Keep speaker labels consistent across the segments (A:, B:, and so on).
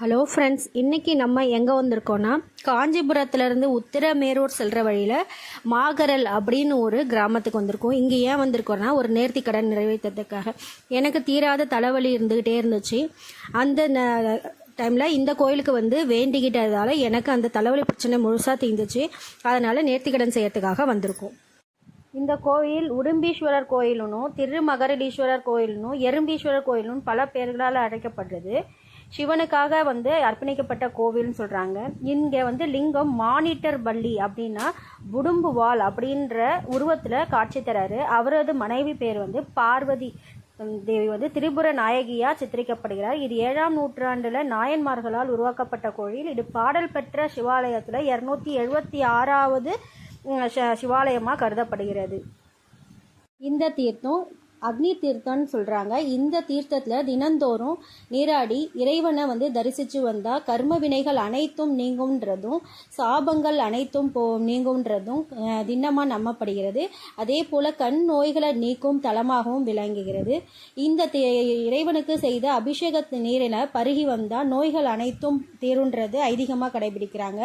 A: Hello friends இன்னைக்கு நம்ம எங்கே வந்திருக்கோன்னா காஞ்சிபுரத்துலேருந்து உத்திரமேரூர் செல்கிற வழியில் மாகரல் அப்படின்னு ஒரு கிராமத்துக்கு வந்திருக்கோம். இங்கே ஏன் வந்திருக்கோன்னா ஒரு நேர்த்தி கடன் நிறைவேற்றதுக்காக எனக்கு தீராத தலைவலி இருந்துக்கிட்டே இருந்துச்சு. அந்த டைமில் இந்த கோயிலுக்கு வந்து வேண்டிக்கிட்டதால் எனக்கு அந்த தலைவலி பிரச்சனை முழுசாக தீர்ந்துச்சு அதனால் நேர்த்தி கடன் செய்யறதுக்காக வந்திருக்கோம். இந்த கோயில் உடும்பீஸ்வரர் கோயிலுனும் திருமகரலீஸ்வரர் கோயிலுனும் எறும்பீஸ்வரர் கோயிலும் பல பேர்களால் அழைக்கப்படுறது. சிவனுக்காக வந்து அர்ப்பணிக்கப்பட்ட கோவில்னு சொல்கிறாங்க இங்கே வந்து லிங்கம் மானிட்டர் பள்ளி அப்படின்னா உடும்புவாள் அப்படின்ற உருவத்தில் காட்சி தராரு. அவரது மனைவி பேர் வந்து பார்வதி. தேவி வந்து திரிபுர நாயகியா சித்தரிக்கப்படுகிறார். இது ஏழாம் நூற்றாண்டுல நாயன்மார்களால் உருவாக்கப்பட்ட கோயில். இது பாடல் பெற்ற சிவாலயத்துல இருநூத்தி எழுபத்தி ஆறாவது சிவாலயமாக கருதப்படுகிறது. இந்த தீர்த்தம் அக்னி தீர்த்தம்னு சொல்கிறாங்க இந்த தீர்த்தத்தில் தினந்தோறும் நீராடி இறைவனை வந்து தரிசித்து வந்தால் கர்ம வினைகள் அனைத்தும் நீங்கும்ன்றதும் சாபங்கள் அனைத்தும் போ நீங்கும்ன்றதும் தினமாக நம்பப்படுகிறது. அதே போல் கண் நோய்களை நீக்கும் தலமாகவும் விளங்குகிறது. இந்த இறைவனுக்கு செய்த அபிஷேக நீரினை பருகி வந்தால் நோய்கள் அனைத்தும் தீருன்றது ஐதீகமாக கடைபிடிக்கிறாங்க.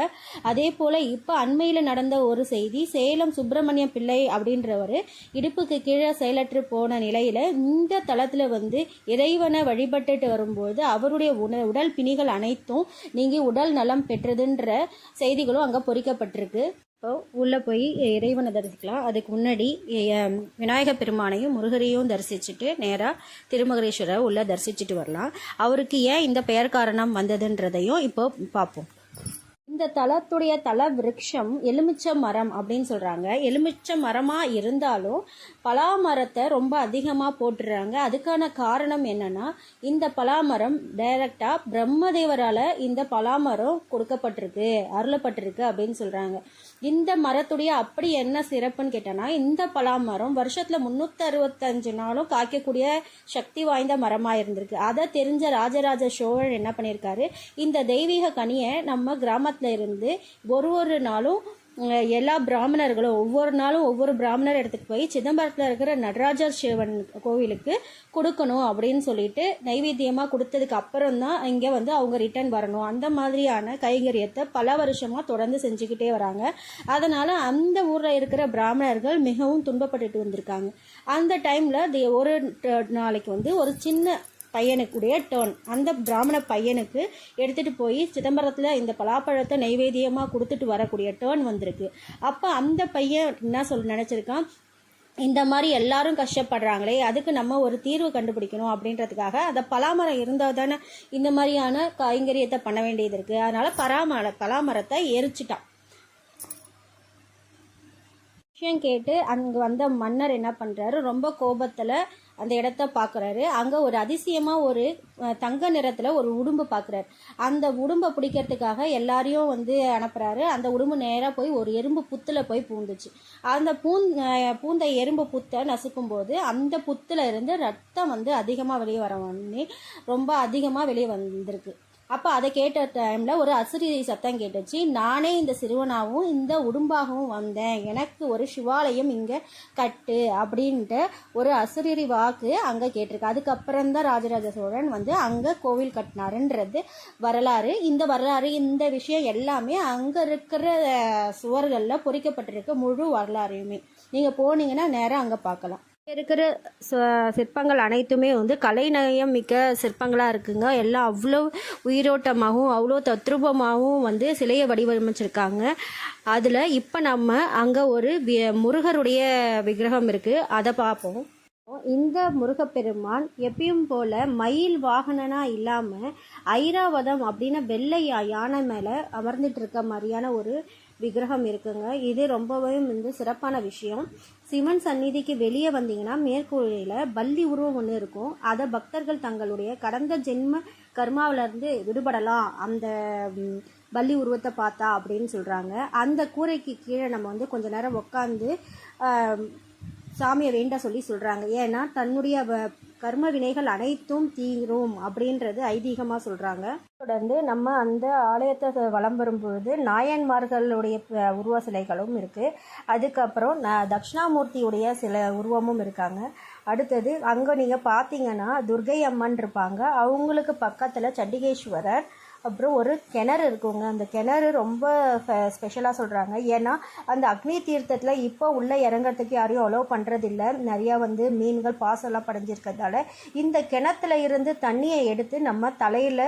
A: அதே போல் இப்போ அண்மையில் நடந்த ஒரு செய்தி சேலம் சுப்பிரமணியம் பிள்ளை அப்படின்றவர் இடுப்புக்கு கீழே செயலற்று போன நிலையில் இந்த தளத்தில் வந்து இறைவனை வழிபட்டுட்டு வரும்போது அவருடைய உண உடல் பிணிகள் அனைத்தும் நீங்கி உடல் நலம் பெற்றதுன்ற செய்திகளும் அங்கே பொறிக்கப்பட்டிருக்கு. இப்போ உள்ளே போய் இறைவனை தரிசிக்கலாம். அதுக்கு முன்னாடி விநாயகர் பெருமானையும் முருகரையும் தரிசிச்சுட்டு நேராக திருமகரேஸ்வரர் உள்ளே தரிசிச்சுட்டு வரலாம். அவருக்கு ஏன் இந்த பெயர் காரணம் வந்ததுன்றதையும் இப்போ பார்ப்போம். இந்த தலத்துடைய தல விருட்சம் எலுமிச்ச மரம் அப்படின்னு சொல்றாங்க. எலுமிச்ச மரமா இருந்தாலும் பலாமரத்தை ரொம்ப அதிகமா போட்டுறாங்க. அதுக்கான காரணம் என்னன்னா இந்த பலாமரம் டைரக்டா பிரம்மதேவரால இந்த பலாமரம் கொடுக்கப்பட்டிருக்கு அருளப்பட்டிருக்கு அப்படின்னு சொல்றாங்க. இந்த மரத்துடைய அப்படி என்ன சிறப்புன்னு கேட்டோன்னா இந்த பலாமரம் வருஷத்துல முன்னூத்தி அறுபத்தஞ்சு நாளும் காய்க்கக்கூடிய சக்தி வாய்ந்த மரமா இருந்திருக்கு. அதை தெரிஞ்ச ராஜராஜ சோழன் என்ன பண்ணியிருக்காரு? இந்த தெய்வீக கனியை நம்ம கிராமத்துல இருந்து ஒரு ஒரு நாளும் எல்லா பிராமணர்களும் ஒவ்வொரு நாளும் ஒவ்வொரு பிராமணர் இடத்துக்கு போய் சிதம்பரத்தில் இருக்கிற நடராஜர் சிவன் கோவிலுக்கு கொடுக்கணும் அப்படின்னு சொல்லிட்டு நைவேத்தியமாக கொடுத்ததுக்கு அப்புறம் தான் இங்கே வந்து அவங்க ரிட்டர்ன் வரணும். அந்த மாதிரியான கைங்கரியத்தை பல வருஷமாக தொடர்ந்து செஞ்சுக்கிட்டே வராங்க. அதனால் அந்த ஊரில் இருக்கிற பிராமணர்கள் மிகவும் துன்பப்பட்டுட்டு வந்திருக்காங்க. அந்த டைமில் ஒரு நாளைக்கு வந்து ஒரு சின்ன பையனுக்குடைய டேர்ன் அந்த பிராமண பையனுக்கு எடுத்துகிட்டு போய் சிதம்பரத்தில் இந்த பலாப்பழத்தை நைவேத்தியமாக கொடுத்துட்டு வரக்கூடிய டேர்ன் வந்திருக்கு. அப்போ அந்த பையன் என்ன சொல் நினச்சிருக்கான்? இந்த மாதிரி எல்லாரும் கஷ்டப்படுறாங்களே அதுக்கு நம்ம ஒரு தீர்வு கண்டுபிடிக்கணும் அப்படின்றதுக்காக அந்த பலாமரம் இருந்தால் தானே இந்த மாதிரியான கைங்கரியத்தை பண்ண வேண்டியது இருக்குது அதனால் பராமர பலாமரத்தை எரிச்சிட்டான். விஷயம் கேட்டு அங்கே வந்த மன்னர் என்ன பண்ணுறாரு ரொம்ப கோபத்தில் அந்த இடத்த பார்க்குறாரு அங்கே ஒரு அதிசயமாக ஒரு தங்க நிறத்தில் ஒரு உடும்பு பார்க்குறாரு அந்த உடும்பை பிடிக்கிறதுக்காக எல்லாரையும் வந்து அனுப்புறாரு. அந்த உடும்பு நேராக போய் ஒரு எறும்பு புத்தில் போய் பூந்துச்சு. அந்த பூந் பூந்த எறும்பு புத்தை நசுக்கும் போது அந்த புத்துல இருந்து ரத்தம் வந்து அதிகமாக வெளியே வர ரொம்ப அதிகமாக வெளியே வந்திருக்கு. அப்போ அதை கேட்ட டைமில் ஒரு அசுரி சத்தம் கேட்டுச்சு. நானே இந்த சிறுவனாகவும் இந்த உடும்பாகவும் வந்தேன். எனக்கு ஒரு சிவாலயம் இங்கே கட்டு அப்படின்ட்டு ஒரு அசுரிரி வாக்கு அங்கே கேட்டிருக்கு. அதுக்கப்புறம் தான் ராஜராஜ சோழன் வந்து அங்கே கோவில் கட்டினாருன்றது வரலாறு. இந்த வரலாறு இந்த விஷயம் எல்லாமே அங்கே இருக்கிற சுவர்களில் பொறிக்கப்பட்டிருக்க முழு வரலாறையுமே. நீங்கள் போனீங்கன்னா நேராக அங்கே பார்க்கலாம். இருக்கிற ச- சிற்பங்கள் அனைத்துமே வந்து கலைநயம் மிக்க சிற்பங்களாக இருக்குங்க. எல்லாம் அவ்வளோ உயிரோட்டமாகவும் அவ்வளோ தத்ரூபமாகவும் வந்து சிலையை வடிவமைச்சிருக்காங்க. அதில் இப்போ நம்ம அங்கே ஒரு முருகருடைய விக்கிரகம் இருக்குது அதை பார்ப்போம் இந்த முருகப்பெருமான் எப்பயும் போல மயில் வாகனனா இல்லாமல் ஐராவதம் அப்படின்னு வெள்ளை யானை மேலே அமர்ந்துட்டு இருக்க மாதிரியான ஒரு விக்கிரகம் இருக்குங்க. இது ரொம்பவே வந்து சிறப்பான விஷயம். சிவன் சந்நிதிக்கு வெளியே வந்தீங்கன்னா மேற்கூரையில் பள்ளி உருவம் ஒன்று இருக்கும். அதை பக்தர்கள் தங்களுடைய கடந்த ஜென்ம கர்மாவிலேருந்து விடுபடலாம். அந்த பள்ளி உருவத்தை பார்த்தா அப்படின்னு சொல்கிறாங்க அந்த கூரைக்கு கீழே நம்ம வந்து கொஞ்ச நேரம் உட்காந்து சாமியை வேண்ட சொல்லி சொல்கிறாங்க ஏன்னா தன்னுடைய வ- கர்ம வினைகள் அனைத்தும் தீரும் அப்படின்றது ஐதீகமாக சொல்கிறாங்க தொடர்ந்து நம்ம அந்த ஆலயத்தை வளம் வலம் வரும்பொழுது நாயன்மார்களுடைய உருவ சிலைகளும் இருக்குது அதுக்கப்புறம் ந- தட்சிணாமூர்த்தியுடைய சில உருவமும் இருக்காங்க. அடுத்தது அங்கே நீங்கள் பார்த்தீங்கன்னா துர்கை அம்மன் இருப்பாங்க. அவங்களுக்கு பக்கத்தில் சண்டிகேஸ்வரர் அப்புறம் ஒரு கிணறு இருக்குங்க. அந்த கிணறு ரொம்ப ஸ்பெஷலாக சொல்கிறாங்க ஏன்னா அந்த அக்னி தீர்த்தத்தில் இப்போ உள்ளே இறங்குறதுக்கு யாரையும் அலோவ் பண்ணுறதில்ல நிறையா வந்து மீன்கள் பாசெல்லாம் படைஞ்சிருக்கிறதால இந்த கிணத்துல இருந்து தண்ணியை எடுத்து நம்ம தலையில்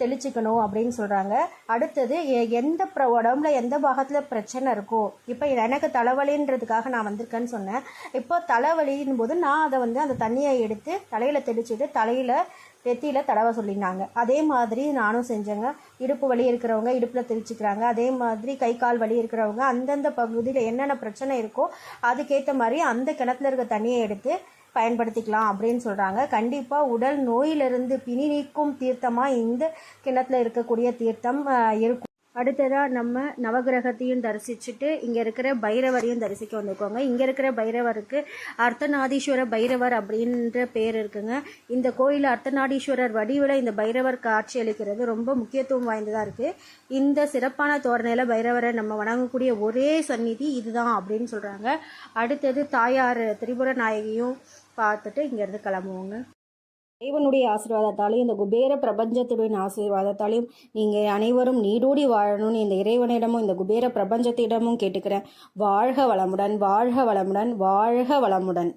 A: தெளிச்சுக்கணும் அப்படின்னு சொல்கிறாங்க அடுத்தது எ- எந்த ப்ர உடம்புல எந்த பாகத்தில் பிரச்சனை இருக்கோ இப்போ எனக்கு தலைவலின்றதுக்காக நான் வந்திருக்கேன்னு சொன்னேன். இப்போ தலைவலின் போது நான் அதை வந்து அந்த தண்ணியை எடுத்து தலையில் தெளிச்சுட்டு தலையில் நெத்தியில் தடவை சொல்லியிருந்தாங்க அதே மாதிரி நானும் செஞ்சேங்க. இடுப்பு வலி இருக்கிறவங்க இடுப்பில் தெளிச்சுக்கிறாங்க அதே மாதிரி கை கால் வலி இருக்கிறவங்க அந்தந்த பகுதியில் என்னென்ன பிரச்சனை இருக்கோ அதுக்கேற்ற மாதிரி அந்த கிணத்துல இருக்க தண்ணியை எடுத்து பயன்படுத்திக்கலாம் அப்படின்னு சொல்கிறாங்க கண்டிப்பாக உடல் நோயிலிருந்து பிணி நீக்கும் தீர்த்தமாக இந்த கிணத்துல இருக்கக்கூடிய தீர்த்தம் இருக்கும். அடுத்ததாக நம்ம நவகிரகத்தையும் தரிசிச்சுட்டு இங்கே இருக்கிற பைரவரையும் தரிசிக்க வந்திருக்கோங்க இங்கே இருக்கிற பைரவருக்கு அர்த்தநாதீஸ்வர பைரவர் அப்படின்ற பேர் இருக்குங்க. இந்த கோயில் அர்த்தநாதீஸ்வரர் வடிவில் இந்த பைரவர் காட்சி அளிக்கிறது ரொம்ப முக்கியத்துவம் வாய்ந்ததாக இருக்குது இந்த சிறப்பான தோரணையில் பைரவரை நம்ம வணங்கக்கூடிய ஒரே சந்நிதி இதுதான் அப்படின்னு சொல்கிறாங்க அடுத்தது தாயார் திரிபுர நாயகியும் பார்த்துட்டு இங்கேருந்து கிளம்புவோங்க. இறைவனுடைய ஆசீர்வாதத்தாலையும் இந்த குபேர பிரபஞ்சத்துடைய ஆசீர்வாதத்தாலையும் நீங்கள் அனைவரும் நீடூடி வாழணும்னு இந்த இறைவனிடமும் இந்த குபேர பிரபஞ்சத்திடமும் கேட்டுக்கிறேன். வாழ்க வளமுடன் வாழ்க வளமுடன் வாழ்க வளமுடன்.